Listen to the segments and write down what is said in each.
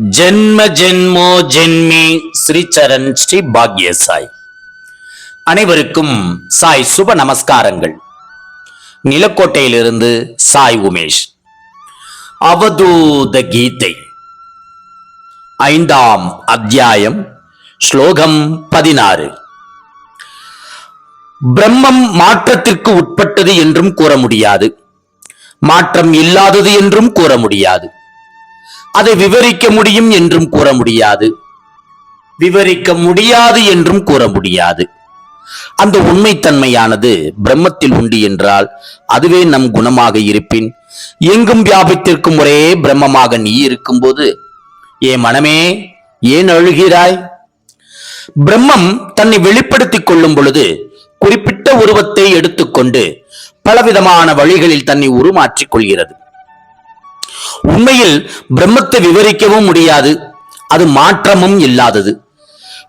ஜென்ம ஜென்மோ ஜென்மி ஸ்ரீச்சரண் ஸ்ரீ பாக்ய சாய் அனைவருக்கும் சாய் சுப நமஸ்காரங்கள். நிலக்கோட்டையிலிருந்து சாய் உமேஷ். அவதூத கீதை. ஐந்தாம் அத்தியாயம் ஸ்லோகம் பதினாறு. பிரம்மம் மாற்றத்திற்கு உட்பட்டது என்றும் கூற முடியாது. மாற்றம் இல்லாதது என்றும் கூற முடியாது. அதை விவரிக்க முடியும் என்றும் கூற முடியாது. விவரிக்க முடியாது என்றும் கூற முடியாது. அந்த உண்மைத்தன்மையானது பிரம்மத்தில் உண்டு என்றால் அதுவே நம் குணமாக இருப்பின் எங்கும் வியாபித்திருக்கும் ஒரே பிரம்மமாக நீ இருக்கும்போது ஏ மனமே ஏன் அழுகிறாய்? பிரம்மம் தன்னை வெளிப்படுத்திக் கொள்ளும் பொழுது குறிப்பிட்ட உருவத்தை எடுத்துக்கொண்டு பலவிதமான வழிகளில் தன்னை உருமாற்றிக் கொள்கிறது. உண்மையில் பிரம்மத்தை விவரிக்கவும் முடியாது அது மாற்றமும் இல்லாதது.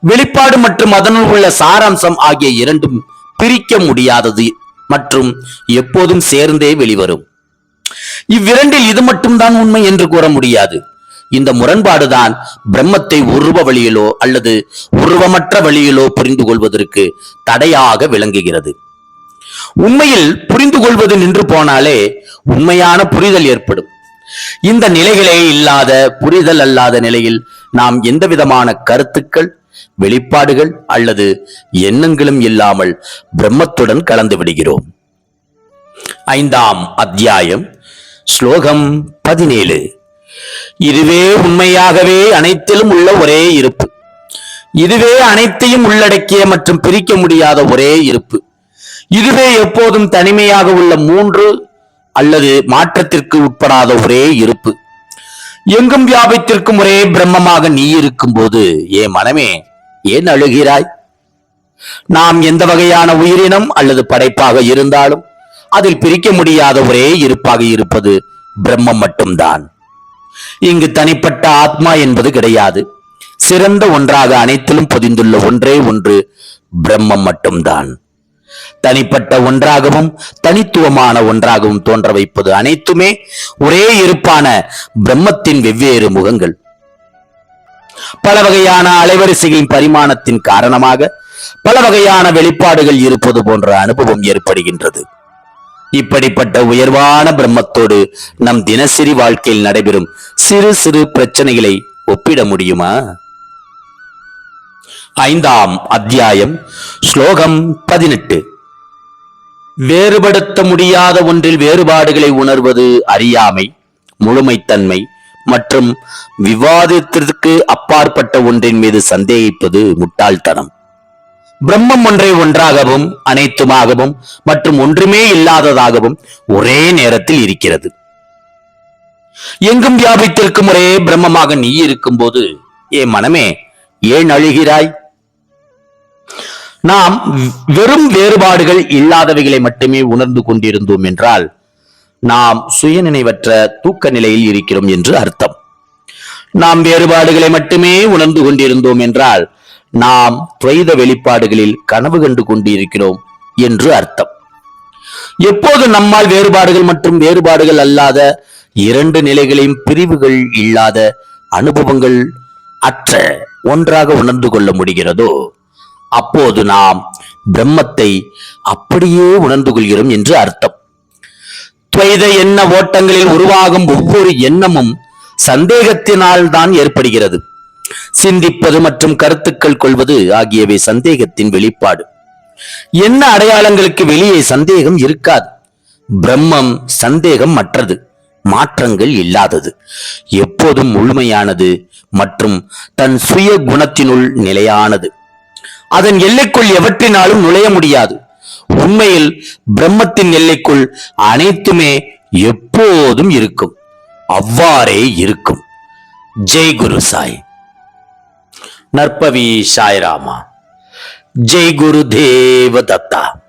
வெளிப்பாடு மற்றும் அதனுள் உள்ள சாராம்சம் ஆகிய இரண்டும் பிரிக்க முடியாதது மற்றும் எப்போதும் சேர்ந்தே வெளிவரும். இவ்விரண்டில் இது மட்டும்தான் உண்மை என்று கூற முடியாது. இந்த முரண்பாடுதான் பிரம்மத்தை உருவ வழியிலோ அல்லது உருவமற்ற வழியிலோ புரிந்து கொள்வதற்கு தடையாக விளங்குகிறது. உண்மையில் புரிந்து கொள்வது நின்று போனாலே உண்மையான புரிதல் ஏற்படும். இந்த நிலைகளே இல்லாத புரிதல் அல்லாத நிலையில் நாம் எந்த விதமான கருத்துக்கள் வெளிப்பாடுகள் அல்லது எண்ணங்களும் இல்லாமல் பிரம்மத்துடன் கலந்து விடுகிறோம். ஐந்தாம் அத்தியாயம் ஸ்லோகம் பதினேழு. இதுவே உண்மையாகவே அனைத்திலும் உள்ள ஒரே இருப்பு. இதுவே அனைத்தையும் உள்ளடக்கிய மற்றும் பிரிக்க முடியாத ஒரே இருப்பு. இதுவே எப்போதும் தனிமையாக உள்ள மூன்று அல்லது மாற்றத்திற்கு உட்படாத ஒரே இருப்பு. எங்கும் வியாபித்திருக்கும் ஒரே பிரம்மமாக நீ இருக்கும் போது ஏ மனமே ஏன் அழுகிறாய்? நாம் எந்த வகையான உயிரினம் அல்லது படைப்பாக இருந்தாலும் அதில் பிரிக்க முடியாத ஒரே இருப்பாக இருப்பது பிரம்மம் மட்டும்தான். இங்கு தனிப்பட்ட ஆத்மா என்பது கிடையாது. சிறந்த ஒன்றாக அனைத்திலும் பொதிந்துள்ள ஒன்றே ஒன்று பிரம்மம் மட்டும்தான். தனிப்பட்ட ஒன்றாகவும் தனித்துவமான ஒன்றாகவும் தோன்ற வைப்பது அனைத்துமே ஒரே இருப்பான பிரம்மத்தின் வெவ்வேறு முகங்கள். பல வகையான அலைவரிசைகளின் பரிமாணத்தின் காரணமாக பல வகையான வெளிப்பாடுகள் இருப்பது போன்ற அனுபவம் ஏற்படுகின்றது. இப்படிப்பட்ட உயர்வான பிரம்மத்தோடு நம் தினசரி வாழ்க்கையில் நடைபெறும் சிறு சிறு பிரச்சனைகளை ஒப்பிட முடியுமா? ஐந்தாம் அத்தியாயம் ஸ்லோகம் பதினெட்டு. வேறுபடுத்த முடியாத ஒன்றில் வேறுபாடுகளை உணர்வது அறியாமை முழுமைத்தன்மை மற்றும் விவாதத்திற்கு அப்பாற்பட்ட ஒன்றின் மீது சந்தேகிப்பது முட்டாள்தனம். பிரம்மம் ஒன்றை ஒன்றாகவும் அனைத்துமாகவும் மற்றும் ஒன்றுமே இல்லாததாகவும் ஒரே நேரத்தில் இருக்கிறது. எங்கும் வியாபித்திருக்கும் ஒரே பிரம்மமாக நீ இருக்கும்போது ஏ மனமே ஏன் அழுகிறாய்? நாம் வெறும் வேறுபாடுகள் இல்லாதவைகளை மட்டுமே உணர்ந்து கொண்டிருந்தோம் என்றால் நாம் சுயநினைவற்ற தூக்க நிலையில் இருக்கிறோம் என்று அர்த்தம். நாம் வேறுபாடுகளை மட்டுமே உணர்ந்து கொண்டிருந்தோம் என்றால் நாம் துவைத வெளிப்பாடுகளில் கனவு கண்டு கொண்டிருக்கிறோம் என்று அர்த்தம். எப்போது நம்மால் வேறுபாடுகள் மற்றும் வேறுபாடுகள் அல்லாத இரண்டு நிலைகளையும் பிரிவுகள் இல்லாத அனுபவங்கள் அற்ற ஒன்றாக உணர்ந்து கொள்ள முடிகிறதோ அப்போது நாம் பிரம்மத்தை அப்படியே உணர்ந்து கொள்கிறோம் என்று அர்த்தம். துவைத எண்ண ஓட்டங்களில் உருவாகும் ஒவ்வொரு எண்ணமும் சந்தேகத்தினால் தான் ஏற்படுகிறது. சிந்திப்பது மற்றும் கருத்துக்கள் கொள்வது ஆகியவை சந்தேகத்தின் வெளிப்பாடு. என்ன அடையாளங்களுக்கு வெளியே சந்தேகம் இருக்காது. பிரம்மம் சந்தேகம் மற்றது. மாற்றங்கள் இல்லாதது. எப்போதும் முழுமையானது மற்றும் தன் சுய குணத்தினுள் நிலையானது. அதன் எல்லைக்குள் எவற்றினாலும் நுழைய முடியாது. உண்மையில் பிரம்மத்தின் எல்லைக்குள் அனைத்துமே எப்போதும் இருக்கும். அவ்வாறே இருக்கும். ஜெய் குரு சாய். நற்பவி சாய்ராமா. ஜெய் குரு தேவ தத்தா